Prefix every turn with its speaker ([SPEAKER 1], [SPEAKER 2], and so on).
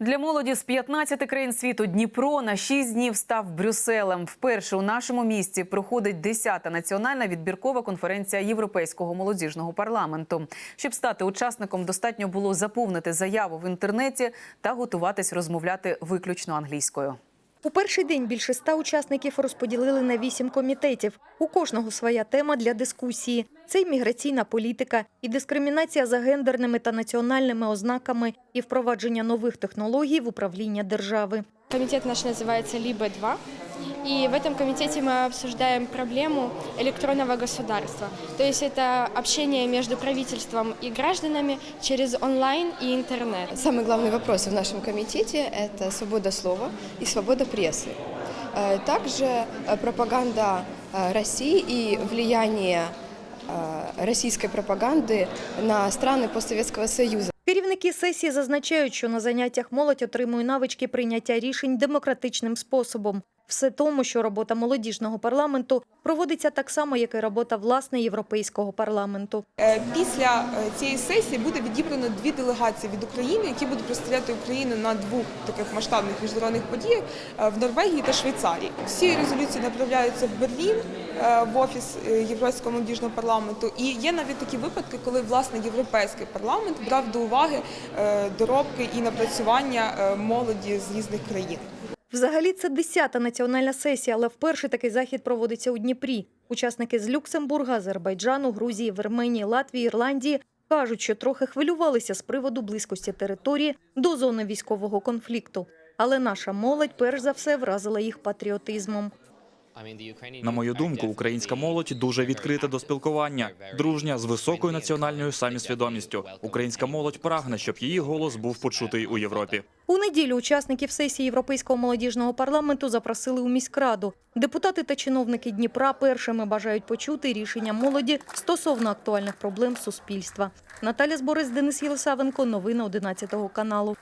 [SPEAKER 1] Для молоді з 15 країн світу Дніпро на 6 днів став Брюсселем. Вперше у нашому місті проходить 10-та національна відбіркова конференція Європейського молодіжного парламенту. Щоб стати учасником, достатньо було заповнити заяву в інтернеті та готуватись розмовляти виключно англійською.
[SPEAKER 2] У перший день більше ста учасників розподілили на вісім комітетів. У кожного своя тема для дискусії. Це й міграційна політика, і дискримінація за гендерними та національними ознаками, і впровадження нових технологій в управління держави.
[SPEAKER 3] Комітет наш називається ЛИБЕ-2. И в этом комитете мы обсуждаем проблему электронного государства. То есть это общение между правительством и гражданами через онлайн и интернет.
[SPEAKER 4] Самый главный вопрос в нашем комитете – это свобода слова и свобода прессы. Э, Также э, пропаганда э, России и влияние э, российской пропаганды на страны постсоветского Союза.
[SPEAKER 2] Керівники сесії зазначають, що на заняттях молодь отримує навички прийняття рішень демократичним способом. Все тому, що робота молодіжного парламенту проводиться так само, як і робота власне європейського парламенту.
[SPEAKER 5] Е, Після е, цієї сесії буде відібрано дві делегації від України, які будуть представляти Україну на двох таких масштабних міжнародних подіях е, в Норвегії та Швейцарії. Всі резолюції направляються в Берлін в офіс Європейського молодіжного парламенту. І є навіть такі випадки, коли власне європейський парламент брав до уваги доробки і напрацювання молоді з різних країн.
[SPEAKER 2] Взагалі, це 10-та національна сесія, але вперше такий захід проводиться у Дніпрі. Учасники з Люксембурга, Азербайджану, Грузії, Верменії, Латвії, Ірландії кажуть, що трохи хвилювалися з приводу близькості території до зони військового конфлікту. Але наша молодь перш за все вразила їх патріотизмом.
[SPEAKER 6] На мою думку, українська молодь дуже відкрита до спілкування, дружня з високою національною самісвідомістю. Українська молодь прагне, щоб її голос був почутий у Європі.
[SPEAKER 2] У неділю учасників сесії Європейського молодіжного парламенту запросили у міськраду. Депутати та чиновники Дніпра першими бажають почути рішення молоді стосовно актуальних проблем суспільства. Наталя Зборець, Денис Єлисавенко. Новини 11 каналу.